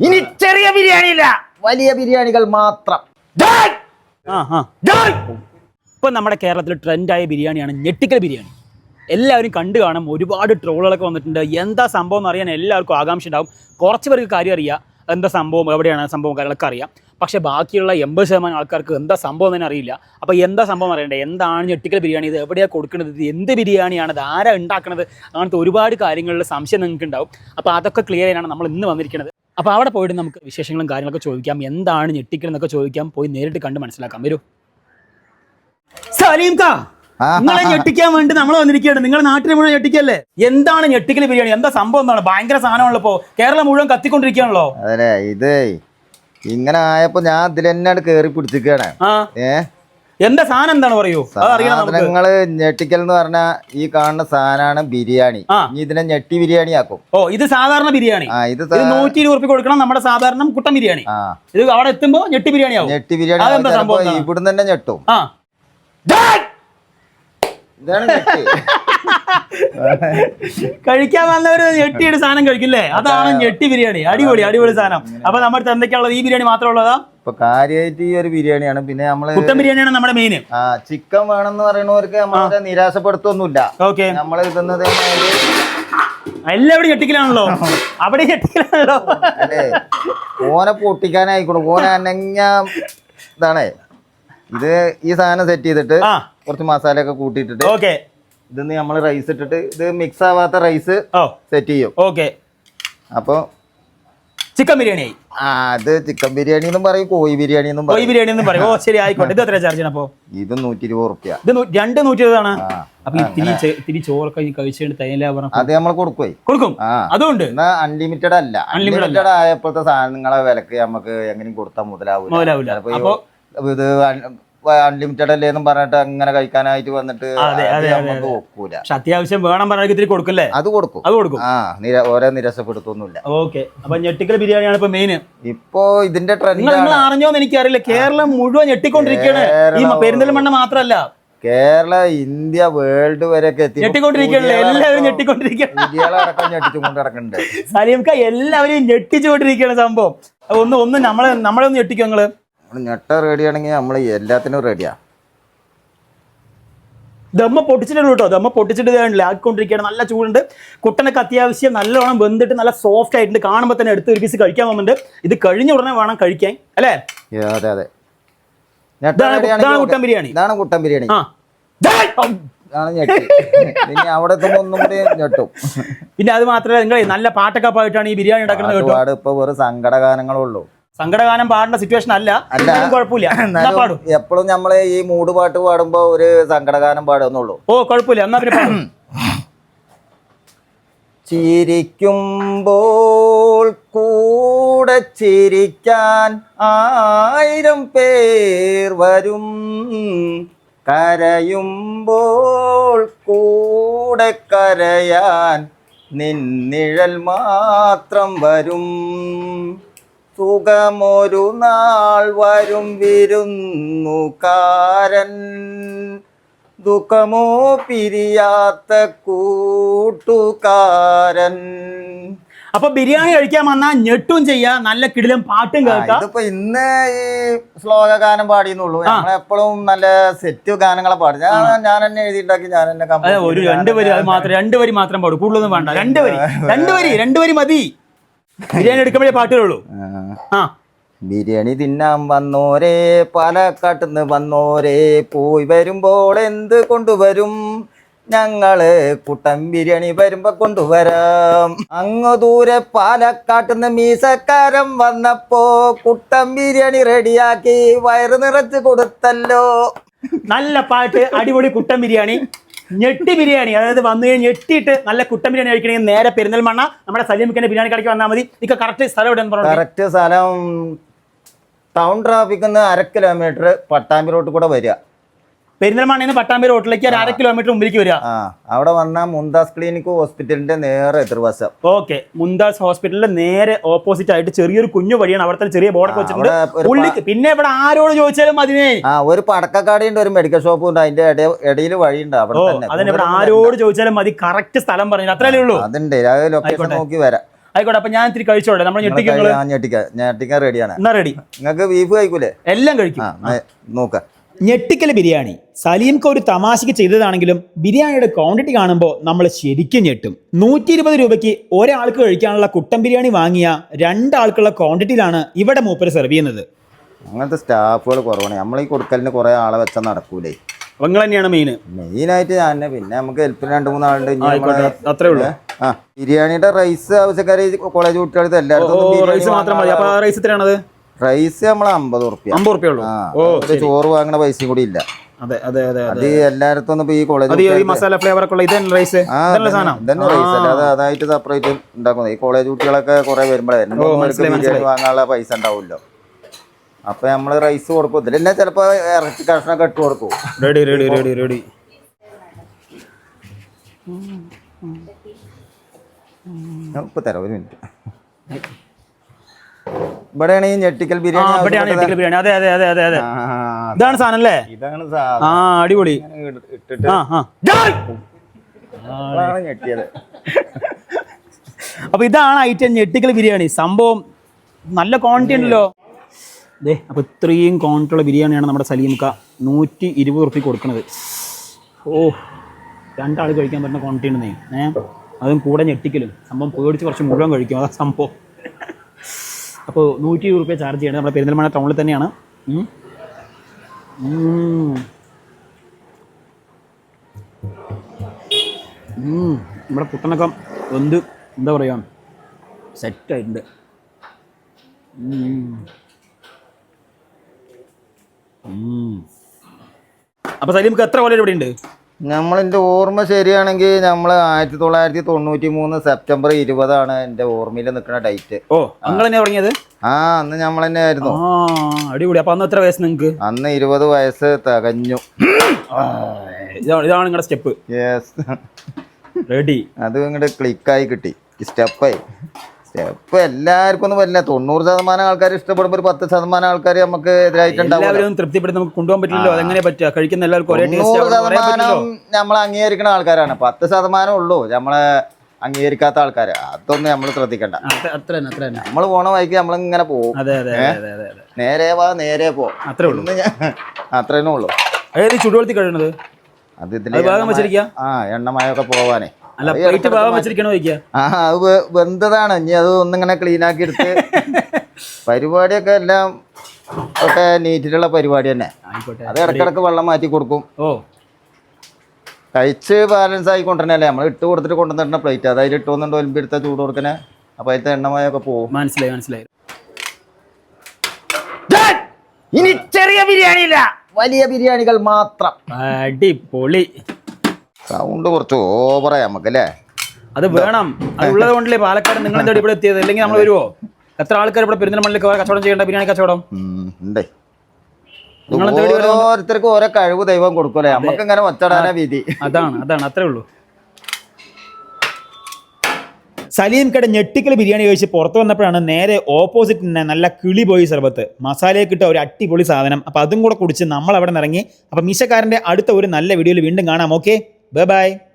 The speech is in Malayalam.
ഇനി ചെറിയ ബിരിയാണി ഇല്ല വലിയ ബിരിയാണികൾ മാത്രം. ഇപ്പൊ! നമ്മുടെ കേരളത്തിൽ ട്രെൻഡായ ബിരിയാണിയാണ് ഞെട്ടിക്കൽ ബിരിയാണി. എല്ലാവരും കണ്ടു കാണും ഒരുപാട് ട്രോളുകളൊക്കെ വന്നിട്ടുണ്ട്. എന്താ സംഭവം എന്ന് അറിയാൻ എല്ലാവർക്കും ആകാംക്ഷ ഉണ്ടാവും. കുറച്ച് പേർക്ക് കാര്യം അറിയാം എന്താ സംഭവം എവിടെയാണ് സംഭവം കാര്യങ്ങളൊക്കെ അറിയാം. പക്ഷേ ബാക്കിയുള്ള എൺപത് ശതമാനം ആൾക്കാർക്ക് എന്താ സംഭവം തന്നെ അറിയില്ല. അപ്പോൾ എന്താ സംഭവം അറിയണ്ടേ? എന്താണ് ഞെട്ടിക്കൽ ബിരിയാണി? ഇത് എവിടെയാണ് കൊടുക്കുന്നത്? ഇത് എന്ത് ബിരിയാണിയാണ്? ഇത് ആരാ ഉണ്ടാക്കുന്നത്? അങ്ങനത്തെ ഒരുപാട് കാര്യങ്ങളിൽ സംശയം നിങ്ങൾക്ക് ഉണ്ടാവും. അപ്പോൾ അതൊക്കെ ക്ലിയർ ചെയ്യാനാണ് നമ്മൾ ഇന്ന് വന്നിരിക്കുന്നത്. അപ്പോൾ അവിടെ പോയിട്ട് നമുക്ക് വിശേഷങ്ങളും കാര്യങ്ങളൊക്കെ ചോദിക്കാം. എന്താണ് ഞെട്ടിക്കൽ എന്നൊക്കെ ചോദിക്കാം. പോയി നേരിട്ട് കണ്ട് മനസ്സിലാക്കാം. വരൂ. സലീം കാ. നിങ്ങളെ ഞെട്ടിക്കാൻ വേണ്ടി നമ്മൾ വന്നിരിക്കുകയാണ്. നിങ്ങൾ നാട്ടിൽ മുഴുവൻ ഞെട്ടിക്കല്ലേ? എന്താണ് ഞെട്ടിക്കൽ ബിരിയാണി? എന്താ സംഭവം എന്താണ്? ഭയങ്കര സാധനമാണല്ലോ ഇപ്പോ. കേരളം മുഴുവൻ കത്തിക്കൊണ്ടിരിക്കുകയാണല്ലോ. അതല്ലേ ഇത് ഇങ്ങനെ ആയപ്പോ ഞാൻ ഇതിൽ കേറി പിടിച്ചിരിക്കുകയാണ്. ആ. ഏ എന്താ സാധനം എന്താണ് പറയൂ? സാധനങ്ങൾ ഞെട്ടിക്കൽ എന്ന് പറഞ്ഞ ഈ കാണുന്ന സാധനമാണ് ബിരിയാണി. ഇനി ഇതിനെ ഞെട്ടി ബിരിയാണി ആക്കും ഓ ഇത് സാധാരണ ബിരിയാണി. ഇത് നൂറ്റി ഇരുപത് റുപ്യ കൊടുക്കണം നമ്മുടെ സാധാരണ കുട്ടൻ ബിരിയാണി. ഇത് അവിടെ എത്തുമ്പോ ഞെട്ടി ബിരിയാണി ആവും ഞെട്ടി ബിരിയാണി? ഇവിടുന്ന് തന്നെ ഞെട്ടും. ആ. ഇതാണ് ഞെട്ടി. കഴിക്കാൻ വന്നവര് ഞെട്ടിയുടെ സാധനം കഴിക്കില്ലേ? അതാണ് ഞെട്ടി ബിരിയാണി. അടിപൊളി അടിപൊളി സാധനം. അപ്പൊ നമ്മുടെ എന്തൊക്കെയാണുള്ളത് ഈ ബിരിയാണി മാത്രമേ ഉള്ളതാ? ഇപ്പൊ കാര്യമായിട്ട് ഈ ഒരു ബിരിയാണിയാണ്. പിന്നെ നമ്മൾ കുട്ടൻ ബിരിയാണിയാണ് നമ്മുടെ മെയിൻ ആ ചിക്കൻ വേണമെന്ന് പറയുന്നവർക്ക് നമ്മളെ നിരാശപ്പെടുത്തൊന്നുമില്ല. ഓക്കെ. നമ്മൾ ഇതുന്നത് ഞെട്ടിക്കലാണല്ലോ അവിടെ ഞെട്ടിക്കലാണല്ലോ അല്ലേ? ഓനെ പൊട്ടിക്കാനായിക്കോളൂ. ഓനെ അനങ്ങ ഇതാണേ. ഇത് ഈ സാധനം സെറ്റ് ചെയ്തിട്ട് കുറച്ച് മസാല ഒക്കെ കൂട്ടിയിട്ടിട്ട് ഓക്കെ. ഇതിന്ന് നമ്മൾ റൈസ് ഇട്ടിട്ട് ഇത് മിക്സ് ആവാത്ത റൈസ് സെറ്റ് ചെയ്യും. ഓക്കെ. അപ്പോൾ ചിക്കൻ ബിരിയാണി ആയി അത് ചിക്കൻ ബിരിയാണി എന്നും പറയും കോഴി ബിരിയാണി എന്നും കോഴി ബിരിയാണി എന്നും പറയും. ഓ ശരി ആയിക്കോട്ടെ. ഇത് എത്ര ചാർജ് അപ്പോ? ഇത് നൂറ്റി ഇരുപത് റുപ്യ ഇത് രണ്ട് നൂറ്റി ഇരുപതാണ് അപ്പൊ ഇത്തിരി ഇത്തിരി ചോറൊക്കെ ഈ കഴിച്ചിട്ട് തേയില പറഞ്ഞു അത് നമ്മൾ കൊടുക്കുവേ. കൊടുക്കും. അതുകൊണ്ട് അൺലിമിറ്റഡ് അല്ല. Unlimited അൺലിമിറ്റഡ് ആയപ്പോഴത്തെ സാധനങ്ങളെ വിലക്ക് നമുക്ക് എങ്ങനെയും കൊടുത്താൽ മുതലാവില്ല മുതലാവില്ല. അപ്പൊ- ഇത് അൺലിമിറ്റഡ് അല്ലേ എന്നും പറഞ്ഞിട്ട് അങ്ങനെ കഴിക്കാനായിട്ട് വന്നിട്ട് നമുക്ക് ഒക്കൂല പക്ഷെ അത്യാവശ്യം വേണം പറഞ്ഞാൽ ഇത്തിരി കൊടുക്കല്ലേ? അത് കൊടുക്കും. അത് കൊടുക്കും. ആ നിര ഓരോ നിരസപ്പെടുത്തൊന്നുമില്ല. ഓക്കെ. അപ്പൊ ഞെട്ടിക്കൽ ബിരിയാണിയാണ് ഇപ്പൊ മെയിൻ ഇപ്പോ ഇതിന്റെ ട്രെൻഡ് നിങ്ങൾ അറിഞ്ഞോന്ന് എനിക്കറിയില്ല. കേരളം മുഴുവൻ ഞെട്ടിക്കൊണ്ടിരിക്കുകയാണ്. ഈ പെരിന്തൽമണ്ണ മാത്രല്ല കേരള ഇന്ത്യ വേൾഡ് വരെ എല്ലാവരും ഞെട്ടിക്കൊണ്ടിരിക്കുകയാണ്. സലീംക്ക എല്ലാവരും ഞെട്ടിച്ചുകൊണ്ടിരിക്കുകയാണ് സംഭവം. ഒന്ന് ഒന്ന് നമ്മളെ നമ്മളെ ഒന്ന് ഞെട്ടിക്കും നിങ്ങൾ? ഞെട്ട റെഡി ആണെങ്കിൽ നമ്മൾ എല്ലാത്തിനും റെഡിയാ ദമ്മ പൊട്ടിച്ചിട്ടുണ്ട് കേട്ടോ. ദമ്മ പൊട്ടിച്ചിട്ട് ആക്കിക്കൊണ്ടിരിക്കുകയാണ്. നല്ല ചൂടുണ്ട്. കുട്ടനൊക്കെ അത്യാവശ്യം നല്ലോണം വെന്തിട്ട് നല്ല സോഫ്റ്റ് ആയിട്ടുണ്ട്. കാണുമ്പോൾ തന്നെ എടുത്ത് ഒരു പീസ് കഴിക്കാൻ പോകുന്നുണ്ട് ഇത് കഴിഞ്ഞ ഉടനെ വേണം കഴിക്കാൻ. അല്ലേ? അതെ അതെ. ഇതാണ് കുട്ടൻ ബിരിയാണി. ഇതാണ് കുട്ടൻ ബിരിയാണി. ആ. പിന്നെ അത് മാത്രമല്ല നിങ്ങൾ നല്ല പാട്ടൊക്കെ പോയിട്ടാണ് ഈ ബിരിയാണി ഉണ്ടാക്കുന്നത് കേട്ടോ. ഇപ്പൊ വെറും സങ്കടഗാനങ്ങളേ ഉള്ളൂ. സങ്കടഗാനം പാടേണ്ട സിറ്റുവേഷൻ അല്ല. കുഴപ്പമില്ല. പാടും? എപ്പോഴും നമ്മൾ ഈ മൂട് പാട്ട് പാടുമ്പോ ഒരു സങ്കടഗാനം പാടുന്നുള്ളൂ. ഓ കുഴപ്പമില്ല. എന്നാ പിന്നെ ചിരിക്കുമ്പോൾ കൂടെ ചിരിക്കാൻ ആയിരം പേർ വരും. കരയുമ്പോൾ കൂടെ കരയാൻ നിന്നിഴൽ മാത്രം വരും. സുഖമൊരു നാൾ വരും വിരുന്നുകാരൻ. ദുഃഖമോ പിരിയാത്ത കൂട്ടുകാരൻ. അപ്പൊ ബിരിയാണി കഴിക്കാൻ വന്നാൽ ഞെട്ടും ചെയ്യാ നല്ല കിടിലും പാട്ടും കേൾക്കാം. ഇതിപ്പോ ഇന്ന് ഈ ശ്ലോക ഗാനം പാടിയെന്നുള്ളൂ എപ്പോഴും നല്ല സെറ്റ് ഗാനങ്ങളെ പാടും ഞാൻ ഞാൻ തന്നെ എഴുതിണ്ടാക്കി ഞാൻ തന്നെ ഒരു രണ്ടുപേര് അത് മാത്രം രണ്ടുപേര് മാത്രം പാടും. കൂടുതലൊന്നും വേണ്ട. രണ്ടുപേര് രണ്ടുപേര് രണ്ടുപേര് മതി. ബിരിയാണി എടുക്കുമ്പോഴേ പാട്ടുകളുള്ളൂ. ആ. ആ. ബിരിയാണി തിന്നാൻ വന്നോരേ പാലക്കാട്ടുന്ന് വന്നോരേ പോയി വരുമ്പോൾ എന്ത് കൊണ്ടുവരും? ഞങ്ങൾ കുട്ടൻ ബിരിയാണി വരുമ്പോ കൊണ്ടുവരാം. അങ്ങ് ദൂരെ പാലക്കാട്ടുന്ന് മീസക്കാരൻ വന്നപ്പോ കുട്ടൻ ബിരിയാണി റെഡിയാക്കി വയറ് നിറച്ച് കൊടുത്തല്ലോ. നല്ല പാട്ട് അടിപൊളി കുട്ടൻ ബിരിയാണി. ഞെട്ടി ബിരിയാണി. അതായത് വന്നു കഴിഞ്ഞ് ഞെട്ടിയിട്ട് നല്ല കുട്ടൻ ബിരിയാണി കഴിക്കണമെങ്കിൽ നേരെ പെരുന്നൽമണ്ണ നമ്മുടെ സലീമിക്കന്റെ ബിരിയാണി കടയ്ക്ക് വന്നാൽ മതി. ഇതൊക്കെ കറക്റ്റ് സ്ഥലം എവിടെ കറക്റ്റ് സ്ഥലം ടൗൺ ട്രാഫിക്കിൽ അര കിലോമീറ്റർ പട്ടാമ്പി റോഡ് കൂടെ വരിക. പെരിന്തൽമണ്ണയിൽ നിന്ന് പട്ടാമ്പി റോട്ടിലേക്ക് ഒരു അര കിലോമീറ്റർ മുമ്പിലേക്ക് വരിക. ആ അവിടെ വന്നാൽ മുന്താസ് ക്ലിനിക് ഹോസ്പിറ്റലിന്റെ നേരെ എതിർവശം. ഓക്കെ മുന്താസ് ഹോസ്പിറ്റലിന്റെ നേരെ ഓപ്പോസിറ്റ് ആയിട്ട് ചെറിയൊരു കുഞ്ഞു വഴിയാണ് അവിടുത്തെ ചെറിയ ബോർഡൊക്കെ വെച്ചിട്ടുണ്ട്. ഉള്ളിക്ക് പിന്നെ ഇവിടെ ആരോട് ചോദിച്ചാലും അതിനെ ആ ഒരു പടക്കക്കാടിന്റെ ഒരു മെഡിക്കൽ ഷോപ്പും ഉണ്ട് അതിന്റെ ഇടയിൽ വഴിയുണ്ട് അവിടെ തന്നെ. അതിന് ഇവിടെ ആരോട് ചോദിച്ചാലും മതി കറക്റ്റ് സ്ഥലം പറഞ്ഞു അത്രയല്ലേ ഉള്ളൂ? അതുണ്ട് അത് ലൊക്കേഷൻ നോക്കി വരാം. ആയിക്കോട്ടെ അപ്പൊ ഞാൻ ഇത്തിരി കഴിച്ചോട്ടെ നമ്മൾ ഞെട്ടിക്കാൻ റെഡിയാണ് എന്നാ റെഡി നിങ്ങൾക്ക് ബീഫ് കഴിക്കൂലേ? എല്ലാം കഴിക്കും. നോക്ക. ഞെട്ടിക്കൽ ബിരിയാണി. സലീംക്ക് ഒരു തമാശയ്ക്ക് ചെയ്തതാണെങ്കിലും ബിരിയാണിയുടെ ക്വാണ്ടിറ്റി കാണുമ്പോൾ നമ്മൾ ശരിക്കും ഞെട്ടും. നൂറ്റി ഇരുപത് രൂപയ്ക്ക് ഒരാൾക്ക് കഴിക്കാനുള്ള കുട്ടൻ ബിരിയാണി വാങ്ങിയ രണ്ടാൾക്കുള്ള ക്വാണ്ടിറ്റിയിലാണ് ഇവിടെ മൂപ്പര് സെർവ് ചെയ്യുന്നത്. അങ്ങനത്തെ സ്റ്റാഫുകൾ കുറവാണ്. നമ്മൾ ഈ കൊടുക്കലിന് കുറേ ആളെ വെച്ചാൽ നടക്കൂലേ. നിങ്ങൾ തന്നെയാണ് മെയിൻ മെയിനായിട്ട് ഞാൻ തന്നെ പിന്നെ നമുക്ക് ഹെൽപ്പിന് രണ്ട് മൂന്നാളുണ്ട്. അത്രേ ഉള്ളൂ. ആ. ബിരിയാണിയുടെ റൈസ് ആവശ്യക്കാർ കോളേജ് കുട്ടികൾക്ക് എല്ലായിടത്തും റൈസ് മാത്രം മതി. അപ്പോൾ റൈസ് എത്രയാണത്? റൈസ് നമ്മൾ അമ്പത് ഉറുപ്പ്യ. അമ്പത് റുപ്യ ഉള്ളൂ. ചോറ് വാങ്ങണ പൈസ കൂടി ഇല്ല. അതെ അതെ അതെ അത് എല്ലായിടത്തും ഒന്നും ഈ കോളേജ് മസാല ഫ്ലേവർ ഒക്കെ ഇതന്നെ റൈസ് ഇതന്നെ റൈസ് അല്ലാതെ അതായിട്ട് സെപ്പറേറ്റ് ഉണ്ടാക്കുന്നത്. ഈ കോളേജ് കുട്ടികളൊക്കെ കുറെ വരുമ്പോഴേ വാങ്ങാനുള്ള പൈസ ഉണ്ടാവുമല്ലോ. അപ്പൊ നമ്മൾ റൈസ് കൊടുക്കും. ഇതിലെന്നെ ചിലപ്പോ ഇറച്ചി കഷ്ണൊക്കെ ഇട്ട് കൊടുക്കും. റെഡി റെഡി റെഡി റെഡി ഇപ്പൊ തരാം ഒരു മിനിറ്റ് ഇവിടെയാണ് ഈ ഞെട്ടിക്കൽ ബിരിയാണി ഇവിടെയാണ് ആവശ്യപ്പെട്ടത്. ഞെട്ടിക്കൽ ബിരിയാണി. അതെ അതെ അതെ അതെ അതെ. ഇതാണ് സാധനം അല്ലേ ഇതാണ് ആ അടിപൊളി. ഇട്ടിട്ട്. ഞെട്ടിയത്. അപ്പൊ ഇതാണ് ഐറ്റം ഞെട്ടിക്കൽ ബിരിയാണി. സംഭവം നല്ല ക്വാണ്ടിറ്റി ഉണ്ടല്ലോ. അതെ അപ്പൊ ഇത്രയും ക്വാണ്ടിറ്റി ഉള്ള ബിരിയാണിയാണ് നമ്മുടെ സലീംക്ക നൂറ്റി ഇരുപത് റുപ്യ കൊടുക്കുന്നത് ഓ രണ്ടാൾ കഴിക്കാൻ പറ്റുന്ന ക്വാണ്ടിറ്റി ഉണ്ടെന്നേ. ഏ അതും കൂടെ ഞെട്ടിക്കലും. സംഭവം പേടിച്ച് കുറച്ച് മുഴുവൻ കഴിക്കും. അതാ സംഭവം. അപ്പോൾ നൂറ്റി ഇരുപത് റുപ്യ ചാർജ് ചെയ്യണം നമ്മുടെ പെരിന്തൽമണ്ണ ടൗണിൽ തന്നെയാണ്. നമ്മുടെ പുട്ടനൊക്കെ എന്ത്? എന്താ പറയുക സെറ്റായിട്ടുണ്ട് അപ്പോൾ സലീംക്ക് എത്ര കൊല്ലം ഇവിടെ ഉണ്ട്? നമ്മളെന്റെ ഓർമ്മ ശരിയാണെങ്കിൽ നമ്മൾ ആയിരത്തി തൊള്ളായിരത്തി തൊണ്ണൂറ്റി മൂന്ന് സെപ്റ്റംബർ ഇരുപതാണ് എന്റെ ഓർമ്മയിൽ നിൽക്കുന്ന ഡേറ്റ്. ഓ നിങ്ങൾ തന്നെ തുടങ്ങിയത്? ആ അന്ന് നമ്മൾ തന്നെ ആയിരുന്നു അടിപൊളി. അപ്പോൾ അന്ന് എത്ര വയസ്സ് നിങ്ങൾക്ക് അന്ന് ഇരുപത് വയസ്സ് തികഞ്ഞു. ഇതാണ് നിങ്ങളുടെ സ്റ്റെപ്പ്. യെസ് റെഡി അത് ഇങ്ങോട്ട് ക്ലിക്കായി കിട്ടി. സ്റ്റെപ്പായി സ്റ്റെപ്പ് എല്ലാവർക്കും ഒന്നും പറ്റില്ല. തൊണ്ണൂറ് ശതമാനം ആൾക്കാർ ഇഷ്ടപ്പെടുമ്പോൾ ഒരു പത്ത് ശതമാനം ആൾക്കാർ നമുക്ക് എതിരായിട്ടുണ്ടാവും തൃപ്തിപ്പെടുത്തി നമുക്ക് കൊണ്ടുപോകാൻ പറ്റില്ലല്ലോ? അതെങ്ങനെ പറ്റുക? കഴിക്കുന്ന എല്ലാവർക്കും തൊണ്ണൂറ് ശതമാനം നമ്മൾ അംഗീകരിക്കുന്ന ആൾക്കാരാണ്. പത്ത് ശതമാനം ഉള്ളൂ. നമ്മളെ അംഗീകരിക്കാത്ത ആൾക്കാർ അതൊന്നും നമ്മൾ ശ്രദ്ധിക്കണ്ട. നമ്മൾ പോണ വഴിക്ക് നമ്മൾ ഇങ്ങനെ പോകും നേരെ വാ നേരെ പോ. അത്രേ ഉള്ളൂ. അത്രേ ഉള്ളൂ. ഏത് ചുടുവെളുത്തി കഴിയണത് അത് ഇതിൽ ആ എണ്ണമയൊക്കെ പോവാനേ. അല്ല പ്ലേറ്റ് ഭാഗം വെച്ചിരിക്കണോ വയ്ക്കുക ആ അത് വെന്തതാണ്. ഇനി അത് ഒന്നിങ്ങനെ ക്ലീൻ ആക്കി എടുത്ത് പരിപാടിയൊക്കെ എല്ലാം ഒക്കെ നീറ്റിലുള്ള പരിപാടി തന്നെ. ആയിക്കോട്ടെ. അത് ഇടക്കിടക്ക് വെള്ളം മാറ്റി കൊടുക്കും. ഓ. കഴിച്ച് ബാലൻസ് ആയി കൊണ്ടുവരണല്ലേ നമ്മൾ ഇട്ട് കൊടുത്തിട്ട് കൊണ്ടുവന്നിട്ട് പ്ലേറ്റ് അതായത് ഇട്ട് വന്നിട്ട് ഒലിമ്പി എടുത്ത ചൂട് കൊടുക്കണേ. അപ്പൊ അതിലത്തെ എണ്ണമയൊക്കെ പോകും മനസ്സിലായി മനസ്സിലായി. ഇനി ചെറിയ ബിരിയാണി ഇല്ല. വലിയ ബിരിയാണികൾ മാത്രം. അടിപൊളി. സൗണ്ട് കുറച്ച് ഓവറായി നമുക്ക് അല്ലേ? അത് വേണം. അത് ഉള്ളത് കൊണ്ടല്ലേ പാലക്കാട് നിങ്ങൾ എന്താ ഇവിടെ എത്തിയത്? അല്ലെങ്കിൽ നമ്മൾ വരുമോ എത്ര ആൾക്കാർ ഇവിടെ പെരുന്തൽമണ്ണിൽ കച്ചവടം ചെയ്യേണ്ട? ബിരിയാണി കച്ചവടം? ഉണ്ടേ. ഓരോരുത്തർക്കും ഓരോ കഴിവ് ദൈവം കൊടുക്കൂലേ നമുക്ക് ഇങ്ങനെ ഒച്ചടാനാ വിധി. അതാണ് അതാണ്. അത്രേ ഉള്ളൂ. സലീം കട ഞെട്ടിക്കൽ ബിരിയാണി കഴിച്ച് പുറത്ത് വന്നപ്പോഴാണ് നേരെ ഓപ്പോസിറ്റ് തന്നെ നല്ല കിളി പോയി സർബത്ത്. മസാലയൊക്കെ ഇട്ട ഒരു അടിപൊളി സാധനം. അപ്പം അതും കൂടെ കുടിച്ച് നമ്മൾ അവിടെ നിന്ന് ഇറങ്ങി അപ്പം മീശക്കാരന്റെ അടുത്ത ഒരു നല്ല വീഡിയോയിൽ വീണ്ടും കാണാം. Okay Bye bye.